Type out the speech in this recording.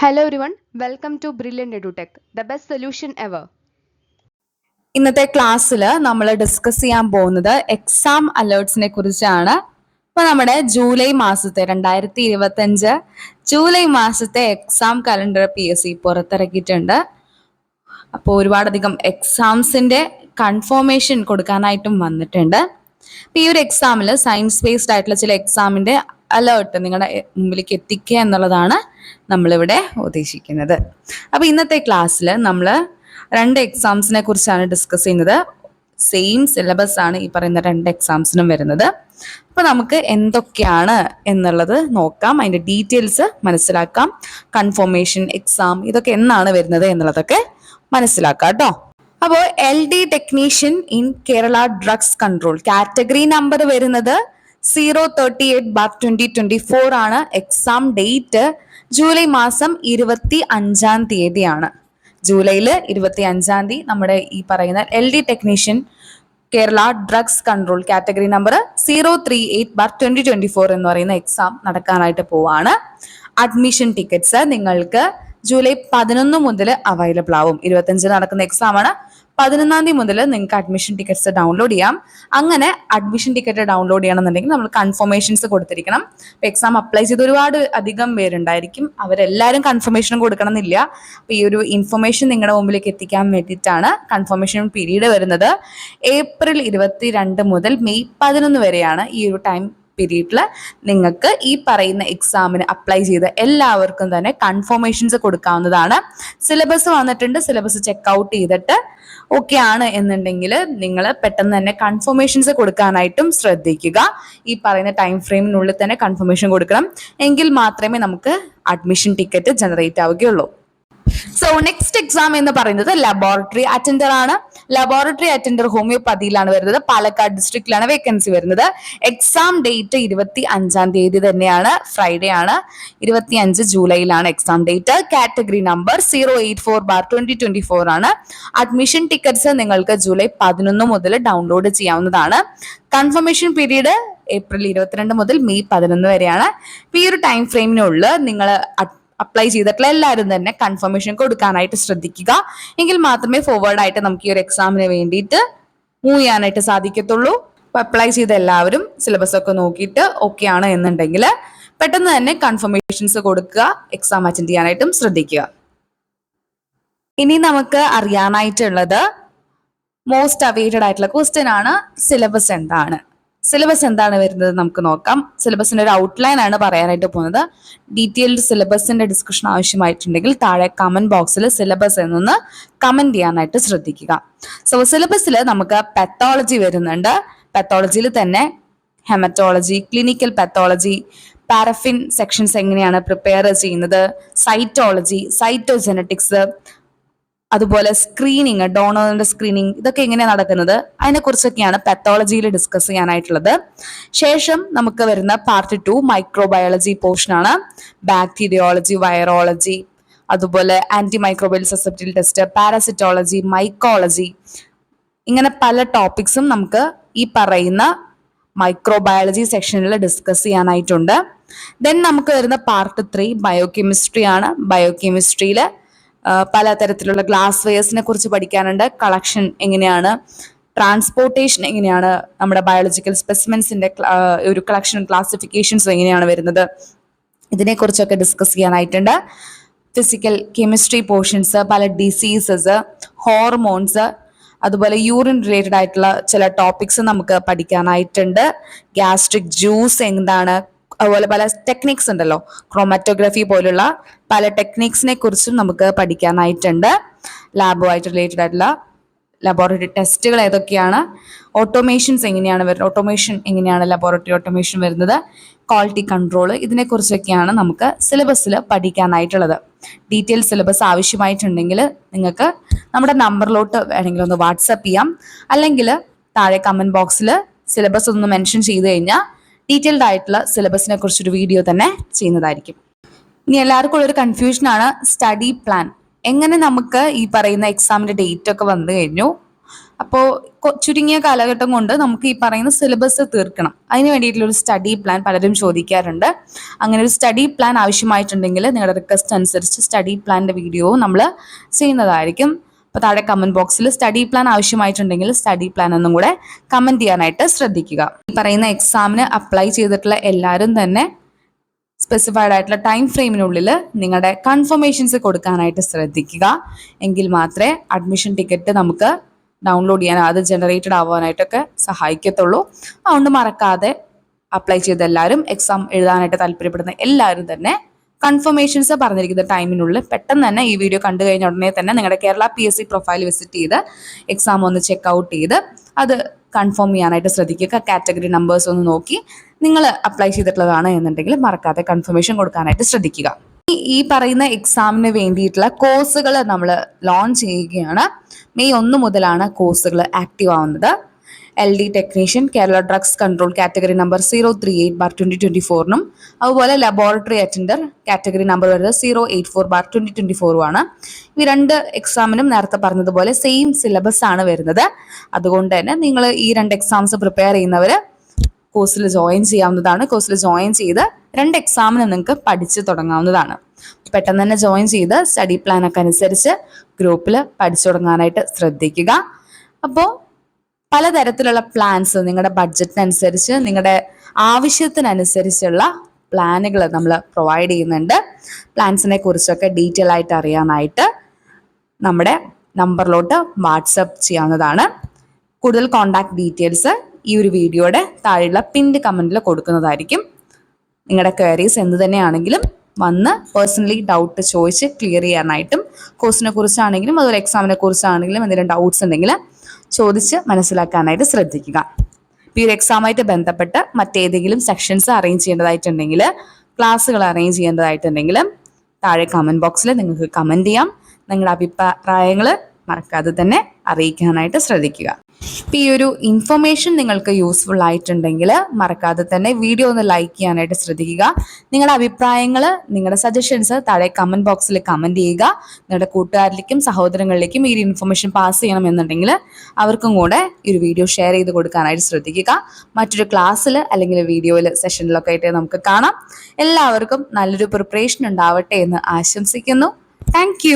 Hello everyone welcome to Brilliant edutech the best solution ever ഇന്നത്തെ ക്ലാസ്സിൽ നമ്മൾ discuss ചെയ്യാൻ പോകുന്നത് എക്സാം അലേർട്സിനെ കുറിച്ചാണ്. ഇപ്പൊ നമ്മുടെ ജൂലൈ മാസത്തെ രണ്ടായിരത്തി ഇരുപത്തി അഞ്ച് ജൂലൈ മാസത്തെ exam calendar P S C പുറത്തിറക്കിയിട്ടുണ്ട്. അപ്പോൾ ഒരുപാടധികം എക്സാംസിന്റെ കൺഫോർമേഷൻ കൊടുക്കാനായിട്ടും വന്നിട്ടുണ്ട്. ഈ ഒരു എക്സാമിൽ സയൻസ് ബേസ്ഡ് ആയിട്ടുള്ള ചില എക്സാമിന്റെ അലേർട്ട് നിങ്ങളുടെ മുമ്പിലേക്ക് എത്തിക്കുക എന്നുള്ളതാണ് നമ്മളിവിടെ ഉദ്ദേശിക്കുന്നത്. അപ്പോൾ ഇന്നത്തെ ക്ലാസ്സിൽ നമ്മൾ രണ്ട് എക്സാംസിനെ കുറിച്ചാണ് ഡിസ്കസ് ചെയ്യുന്നത്. സെയിം സിലബസ് ആണ് ഈ പറയുന്ന രണ്ട് എക്സാംസിനും വരുന്നത്. അപ്പോൾ നമുക്ക് എന്തൊക്കെയാണ് എന്നുള്ളത് നോക്കാം. അതിന്റെ ഡീറ്റെയിൽസ് മനസ്സിലാക്കാം. കൺഫർമേഷൻ എക്സാം ഇതൊക്കെ എന്നാണ് വരുന്നത് എന്നുള്ളതൊക്കെ മനസ്സിലാക്കാം കേട്ടോ അപ്പോൾ L D technician in Kerala drugs control category number വരുന്നത് zero thirty eight bar twenty twenty four ആണ് എക്സാം ഡേറ്റ് ജൂലൈ മാസം ഇരുപത്തി അഞ്ചാം തീയതിയാണ്. ജൂലൈയിൽ ഇരുപത്തി അഞ്ചാം തീയതി നമ്മുടെ ഈ പറയുന്ന L D technician Kerala drugs control category number zero three eight bar twenty twenty four എന്ന് പറയുന്ന എക്സാം നടക്കാനായിട്ട് പോവാണ്. അഡ്മിഷൻ ടിക്കറ്റ്സ് നിങ്ങൾക്ക് ജൂലൈ പതിനൊന്ന് മുതൽ അവൈലബിൾ ആവും. ഇരുപത്തഞ്ചിന് നടക്കുന്ന എക്സാം ആണ്. പതിനൊന്നാം തീയതി മുതൽ നിങ്ങൾക്ക് അഡ്മിഷൻ ടിക്കറ്റ്സ് ഡൗൺലോഡ് ചെയ്യാം. അങ്ങനെ അഡ്മിഷൻ ടിക്കറ്റ് ഡൗൺലോഡ് ചെയ്യണമെന്നുണ്ടെങ്കിൽ നമ്മൾ കൺഫർമേഷൻസ് കൊടുത്തിരിക്കണം. എക്സാം അപ്ലൈ ചെയ്ത് ഒരുപാട് അധികം പേരുണ്ടായിരിക്കും. അവരെല്ലാവരും കൺഫർമേഷനും കൊടുക്കണം എന്നില്ല അപ്പൊ ഈ ഒരു ഇൻഫർമേഷൻ നിങ്ങളുടെ മുമ്പിലേക്ക് എത്തിക്കാൻ വേണ്ടിയിട്ടാണ് കൺഫർമേഷൻ പീരീഡ് വരുന്നത്. ഏപ്രിൽ ഇരുപത്തി രണ്ട് മുതൽ മെയ് പതിനൊന്ന് വരെയാണ് ഈ ഒരു ടൈം പീരീഡിൽ നിങ്ങൾക്ക് ഈ പറയുന്ന എക്സാമിന് അപ്ലൈ ചെയ്ത എല്ലാവർക്കും തന്നെ കൺഫർമേഷൻസ് കൊടുക്കാവുന്നതാണ്. സിലബസ് വന്നിട്ടുണ്ട് സിലബസ് ചെക്ക് ഔട്ട് ചെയ്തിട്ട് ഓക്കെ ആണ് എന്നുണ്ടെങ്കിൽ നിങ്ങൾ പെട്ടെന്ന് തന്നെ കൺഫർമേഷൻസ് കൊടുക്കാനായിട്ടും ശ്രദ്ധിക്കുക. ഈ പറയുന്ന ടൈം ഫ്രെയിമിനുള്ളിൽ തന്നെ കൺഫർമേഷൻ കൊടുക്കണം. എങ്കിൽ മാത്രമേ നമുക്ക് അഡ്മിഷൻ ടിക്കറ്റ് ജനറേറ്റ് ആവുകയുള്ളൂ. സോ നെക്സ്റ്റ് എക്സാം എന്ന് പറയുന്നത് ലബോറട്ടറി അറ്റൻഡർ ആണ്. ലബോറട്ടറി അറ്റൻഡർ ഹോമിയോപ്പതിയിലാണ് വരുന്നത്. പാലക്കാട് ഡിസ്ട്രിക്റ്റിലാണ് വേക്കൻസി വരുന്നത്. എക്സാം ഡേറ്റ് ഇരുപത്തി അഞ്ചാം തീയതി തന്നെയാണ്. ഫ്രൈഡേ ആണ്. ഇരുപത്തി അഞ്ച് ജൂലൈയിലാണ് exam date category number zero eight four bar twenty twenty four ആണ്. അഡ്മിഷൻ ടിക്കറ്റ്സ് നിങ്ങൾക്ക് ജൂലൈ പതിനൊന്ന് മുതൽ ഡൗൺലോഡ് ചെയ്യാവുന്നതാണ്. കൺഫർമേഷൻ പീരീഡ് ഏപ്രിൽ ഇരുപത്തിരണ്ട് മുതൽ മെയ് പതിനൊന്ന് വരെയാണ്. ഈ ഒരു ടൈം ഫ്രെയിമിനുള്ളിൽ നിങ്ങൾ അപ്ലൈ ചെയ്തിട്ടുള്ള എല്ലാവരും തന്നെ കൺഫർമേഷൻ കൊടുക്കാനായിട്ട് ശ്രദ്ധിക്കുക. എങ്കിൽ മാത്രമേ ഫോർവേഡ് ആയിട്ട് നമുക്ക് ഈ ഒരു എക്സാമിന് വേണ്ടിയിട്ട് മൂവ് ചെയ്യാനായിട്ട് സാധിക്കത്തുള്ളൂ. അപ്ലൈ ചെയ്ത എല്ലാവരും സിലബസ് ഒക്കെ നോക്കിയിട്ട് ഓക്കെ ആണ് എന്നുണ്ടെങ്കിൽ പെട്ടെന്ന് തന്നെ കൺഫർമേഷൻസ് കൊടുക്കുക എക്സാം അറ്റൻഡ് ചെയ്യാനായിട്ടും ശ്രദ്ധിക്കുക. ഇനി നമുക്ക് അറിയാനായിട്ടുള്ളത് മോസ്റ്റ് അവൈറ്റഡ് ആയിട്ടുള്ള ക്വസ്റ്റ്യൻ ആണ് സിലബസ് എന്താണ്? സിലബസ് എന്താണ് വരുന്നത് നമുക്ക് നോക്കാം. സിലബസിന്റെ ഒരു ഔട്ട്ലൈൻ ആണ് പറയാനായിട്ട് പോകുന്നത്. ഡീറ്റെയിൽഡ് സിലബസിന്റെ ഡിസ്കഷൻ ആവശ്യമായിട്ടുണ്ടെങ്കിൽ താഴെ കമന്റ് ബോക്സിൽ സിലബസ് എന്നൊന്ന് കമന്റ് ചെയ്യാനായിട്ട് ശ്രദ്ധിക്കുക. സോ സിലബസിൽ നമുക്ക് പെത്തോളജി വരുന്നുണ്ട്. പെത്തോളജിയിൽ തന്നെ haematology clinical pathology paraffin sections എങ്ങനെയാണ് പ്രിപ്പയർ ചെയ്യുന്നത് സൈറ്റോളജി സൈറ്റോജെനറ്റിക്സ് അതുപോലെ സ്ക്രീനിങ് ഡോണറിന്റെ സ്ക്രീനിങ് ഇതൊക്കെ എങ്ങനെയാണ് നടക്കുന്നത്? അതിനെക്കുറിച്ചൊക്കെയാണ് പെത്തോളജിയിൽ ഡിസ്കസ് ചെയ്യാനായിട്ടുള്ളത്. ശേഷം നമുക്ക് വരുന്ന പാർട്ട് ടു മൈക്രോബയോളജി പോർഷൻ ആണ്. ബാക്ടീരിയോളജി വൈറോളജി അതുപോലെ anti microbial susceptible test parasitology mycology ഇങ്ങനെ പല ടോപ്പിക്സും നമുക്ക് ഈ പറയുന്ന മൈക്രോബയോളജി സെക്ഷനിൽ ഡിസ്കസ് ചെയ്യാനായിട്ടുണ്ട്. ദെൻ നമുക്ക് വരുന്ന പാർട്ട് ത്രീ ബയോകെമിസ്ട്രി ആണ്. ബയോകെമിസ്ട്രിയിൽ പലതരത്തിലുള്ള ഗ്ലാസ് വെയേഴ്സിനെ കുറിച്ച് പഠിക്കാനുണ്ട്. കളക്ഷൻ എങ്ങനെയാണ്? ട്രാൻസ്പോർട്ടേഷൻ എങ്ങനെയാണ്? നമ്മുടെ ബയോളജിക്കൽ സ്പെസിമെൻസിന്റെ ഒരു കളക്ഷൻ ക്ലാസിഫിക്കേഷൻസ് എങ്ങനെയാണ് വരുന്നത്? ഇതിനെക്കുറിച്ചൊക്കെ ഡിസ്കസ് ചെയ്യാനായിട്ടുണ്ട്. ഫിസിക്കൽ കെമിസ്ട്രി പോർഷൻസ് പല ഡിസീസസ് ഹോർമോൺസ് അതുപോലെ യൂറിൻ റിലേറ്റഡ് ആയിട്ടുള്ള ചില ടോപ്പിക്സ് നമുക്ക് പഠിക്കാനായിട്ടുണ്ട്. ഗ്യാസ്ട്രിക് ജ്യൂസ് എന്താണ്? അതുപോലെ പല ടെക്നിക്സ് ഉണ്ടല്ലോ. ക്രോമാറ്റോഗ്രഫി പോലുള്ള പല ടെക്നിക്സിനെ കുറിച്ചും നമുക്ക് പഠിക്കാനായിട്ടുണ്ട്. ലാബുമായിട്ട് റിലേറ്റഡ് ആയിട്ടുള്ള ലബോറട്ടറി ടെസ്റ്റുകൾ ഏതൊക്കെയാണ്? ഓട്ടോമേഷൻസ് എങ്ങനെയാണ് വരുന്നത് ഓട്ടോമേഷൻ എങ്ങനെയാണ് ലബോറട്ടറി ഓട്ടോമേഷൻ വരുന്നത്? ക്വാളിറ്റി കൺട്രോൾ ഇതിനെക്കുറിച്ചൊക്കെയാണ് നമുക്ക് സിലബസിൽ പഠിക്കാനായിട്ടുള്ളത്. ഡീറ്റെയിൽ സിലബസ് ആവശ്യമായിട്ടുണ്ടെങ്കിൽ നിങ്ങൾക്ക് നമ്മുടെ നമ്പറിലോട്ട് വേണമെങ്കിൽ ഒന്ന് വാട്സപ്പ് ചെയ്യാം. അല്ലെങ്കിൽ താഴെ കമന്റ് ബോക്സിൽ സിലബസ് ഒന്ന് മെൻഷൻ ചെയ്ത് കഴിഞ്ഞാൽ ഡീറ്റെയിൽഡ് ആയിട്ടുള്ള സിലബസിനെ കുറിച്ചൊരു വീഡിയോ തന്നെ ചെയ്യുന്നതായിരിക്കും. ഇനി എല്ലാവർക്കും ഉള്ളൊരു കൺഫ്യൂഷനാണ് സ്റ്റഡി പ്ലാൻ എങ്ങനെ നമുക്ക് ഈ പറയുന്ന എക്സാമിന്റെ ഡേറ്റ് ഒക്കെ വന്നു കഴിഞ്ഞു? അപ്പോൾ ചുരുങ്ങിയ കാലഘട്ടം കൊണ്ട് നമുക്ക് ഈ പറയുന്ന സിലബസ് തീർക്കണം. അതിന് വേണ്ടിയിട്ടുള്ള ഒരു സ്റ്റഡി പ്ലാൻ പലരും ചോദിക്കാറുണ്ട്. അങ്ങനെ ഒരു സ്റ്റഡി പ്ലാൻ ആവശ്യമായിട്ടുണ്ടെങ്കിൽ നിങ്ങളുടെ റിക്വസ്റ്റ് അനുസരിച്ച് സ്റ്റഡി പ്ലാനിന്റെ വീഡിയോ നമ്മൾ ചെയ്യുന്നതായിരിക്കും. അപ്പോൾ താഴെ കമന്റ് ബോക്സിൽ സ്റ്റഡി പ്ലാൻ ആവശ്യമായിട്ടുണ്ടെങ്കിൽ സ്റ്റഡി പ്ലാൻ ഒന്നും കൂടെ കമന്റ് ചെയ്യാനായിട്ട് ശ്രദ്ധിക്കുക. ഈ പറയുന്ന എക്സാമിന് അപ്ലൈ ചെയ്തിട്ടുള്ള എല്ലാവരും തന്നെ സ്പെസിഫൈഡ് ആയിട്ടുള്ള ടൈം ഫ്രെയിമിനുള്ളിൽ നിങ്ങളുടെ കൺഫർമേഷൻസ് കൊടുക്കാനായിട്ട് ശ്രദ്ധിക്കുക. എങ്കിൽ മാത്രമേ അഡ്മിഷൻ ടിക്കറ്റ് നമുക്ക് ഡൗൺലോഡ് ചെയ്യാൻ അത് ജനറേറ്റഡ് ആവാനായിട്ടൊക്കെ സഹായിക്കത്തുള്ളൂ. അതുകൊണ്ട് മറക്കാതെ അപ്ലൈ ചെയ്ത എല്ലാവരും എക്സാം എഴുതാനായിട്ട് താല്പര്യപ്പെടുന്ന എല്ലാവരും തന്നെ കൺഫർമേഷൻസ് പറഞ്ഞിരിക്കുന്ന ടൈമിനുള്ളിൽ പെട്ടെന്ന് തന്നെ ഈ വീഡിയോ കണ്ടു കഴിഞ്ഞ ഉടനെ തന്നെ നിങ്ങളുടെ Kerala P S C profile visit ചെയ്ത് എക്സാം ഒന്ന് ചെക്ക് ഔട്ട് ചെയ്ത് അത് കൺഫേം ചെയ്യാനായിട്ട് ശ്രദ്ധിക്കുക. കാറ്റഗറി നമ്പേഴ്സ് ഒന്ന് നോക്കി. നിങ്ങൾ അപ്ലൈ ചെയ്തിട്ടുള്ളതാണ് എന്നുണ്ടെങ്കിൽ മറക്കാതെ കൺഫർമേഷൻ കൊടുക്കാനായിട്ട് ശ്രദ്ധിക്കുക. ഈ- പറയുന്ന എക്സാമിന് വേണ്ടിയിട്ടുള്ള കോഴ്സുകൾ നമ്മൾ ലോഞ്ച് ചെയ്യുകയാണ്. മെയ് ഒന്ന് മുതലാണ് കോഴ്സുകൾ ആക്റ്റീവ് ആവുന്നത്. L D technician Kerala drugs control category number zero three eight bar twenty twenty ഫോറിനും അതുപോലെ ലബോറട്ടറി അറ്റൻഡർ കാറ്റഗറി നമ്പർ വരുന്നത് zero eight four bar twenty twenty ഫോറുമാണ് ഈ രണ്ട് എക്സാമിനും നേരത്തെ പറഞ്ഞതുപോലെ സെയിം സിലബസ് ആണ് വരുന്നത്. അതുകൊണ്ട് തന്നെ നിങ്ങൾ ഈ രണ്ട് എക്സാംസ് പ്രിപ്പയർ ചെയ്യുന്നവർ കോഴ്സിൽ ജോയിൻ ചെയ്യാവുന്നതാണ്. കോഴ്സിൽ ജോയിൻ ചെയ്ത് രണ്ട് എക്സാമിന് നിങ്ങൾക്ക് പഠിച്ച് തുടങ്ങാവുന്നതാണ്. പെട്ടെന്ന് തന്നെ ജോയിൻ ചെയ്ത് സ്റ്റഡി പ്ലാൻ ഒക്കെ അനുസരിച്ച് ഗ്രൂപ്പിൽ പഠിച്ചു തുടങ്ങാനായിട്ട് ശ്രദ്ധിക്കുക. അപ്പോൾ പലതരത്തിലുള്ള പ്ലാൻസ് നിങ്ങളുടെ ബഡ്ജറ്റിനനുസരിച്ച് നിങ്ങളുടെ ആവശ്യത്തിനനുസരിച്ചുള്ള പ്ലാനുകൾ നമ്മൾ പ്രൊവൈഡ് ചെയ്യുന്നുണ്ട്. പ്ലാൻസിനെ കുറിച്ചൊക്കെ ഡീറ്റെയിൽ ആയിട്ട് അറിയാനായിട്ട് നമ്മുടെ നമ്പറിലോട്ട് വാട്സപ്പ് ചെയ്യാവുന്നതാണ്. കൂടുതൽ കോണ്ടാക്ട് ഡീറ്റെയിൽസ് ഈ ഒരു വീഡിയോയുടെ താഴെയുള്ള പിൻഡ് കമന്റിൽ കൊടുക്കുന്നതായിരിക്കും. നിങ്ങളുടെ ക്വയറീസ് എന്ത് തന്നെയാണെങ്കിലും വന്ന് പേഴ്സണലി ഡൗട്ട് ചോദിച്ച് ക്ലിയർ ചെയ്യാനായിട്ടും കോഴ്സിനെ കുറിച്ചാണെങ്കിലും അതുപോലെ എക്സാമിനെ കുറിച്ചാണെങ്കിലും എന്തെങ്കിലും ഡൗട്ട്സ് ഉണ്ടെങ്കിൽ ചോദിച്ച് മനസ്സിലാക്കാനായിട്ട് ശ്രദ്ധിക്കുക. ഈ ഒരു എക്സാമായിട്ട് ബന്ധപ്പെട്ട് മറ്റേതെങ്കിലും സെക്ഷൻസ് അറേഞ്ച് ചെയ്യേണ്ടതായിട്ടുണ്ടെങ്കിൽ ക്ലാസ്സുകൾ അറേഞ്ച് ചെയ്യേണ്ടതായിട്ടുണ്ടെങ്കിൽ താഴെ കമന്റ് ബോക്സിൽ നിങ്ങൾക്ക് കമന്റ് ചെയ്യാം. നിങ്ങളുടെ അഭിപ്രായങ്ങൾ മറക്കാതെ തന്നെ അറിയിക്കാനായിട്ട് ശ്രദ്ധിക്കുക. ഇപ്പം ഈ ഒരു ഇൻഫർമേഷൻ നിങ്ങൾക്ക് യൂസ്ഫുൾ ആയിട്ടുണ്ടെങ്കിൽ മറക്കാതെ തന്നെ വീഡിയോ ഒന്ന് ലൈക്ക് ചെയ്യാനായിട്ട് ശ്രദ്ധിക്കുക. നിങ്ങളുടെ അഭിപ്രായങ്ങൾ നിങ്ങളുടെ സജഷൻസ് താഴെ കമന്റ് ബോക്സിൽ കമന്റ് ചെയ്യുക. നിങ്ങളുടെ കൂട്ടുകാരിലേക്കും സഹോദരങ്ങളിലേക്കും ഈ ഒരു ഇൻഫർമേഷൻ പാസ് ചെയ്യണമെന്നുണ്ടെങ്കിൽ അവർക്കും കൂടെ ഈ ഒരു വീഡിയോ ഷെയർ ചെയ്ത് കൊടുക്കാനായിട്ട് ശ്രദ്ധിക്കുക. മറ്റൊരു ക്ലാസ്സിൽ അല്ലെങ്കിൽ വീഡിയോയിൽ സെഷനിലൊക്കെ ആയിട്ട് നമുക്ക് കാണാം. എല്ലാവർക്കും നല്ലൊരു പ്രിപ്പറേഷൻ ഉണ്ടാവട്ടെ എന്ന് ആശംസിക്കുന്നു. താങ്ക്